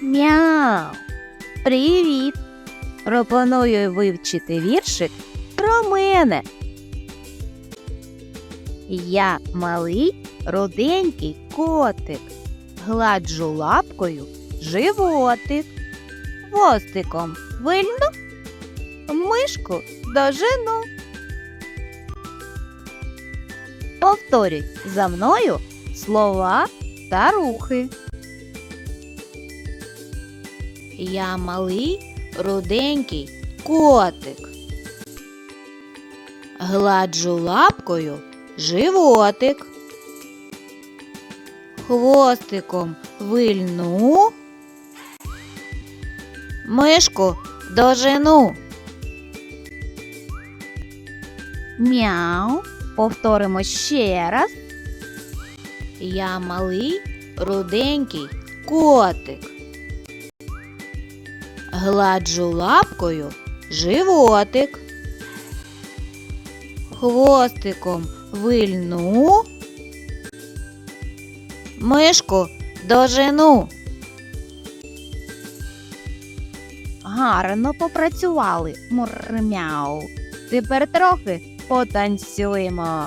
Мяу. Привіт. Пропоную вивчити віршик про мене. Я малий руденький котик. Гладжу лапкою животик. Хвостиком вильну, мишку дожену. Повторюй за мною слова та рухи. Я малий руденький котик. Гладжу лапкою животик. Хвостиком вильну. Мишку дожену. Мяу. Повторимо ще раз. Я малий руденький котик. Гладжу лапкою животик. Хвостиком вильну. Мишку дожену. Гарно попрацювали, мурмяу. Тепер трохи потанцюємо.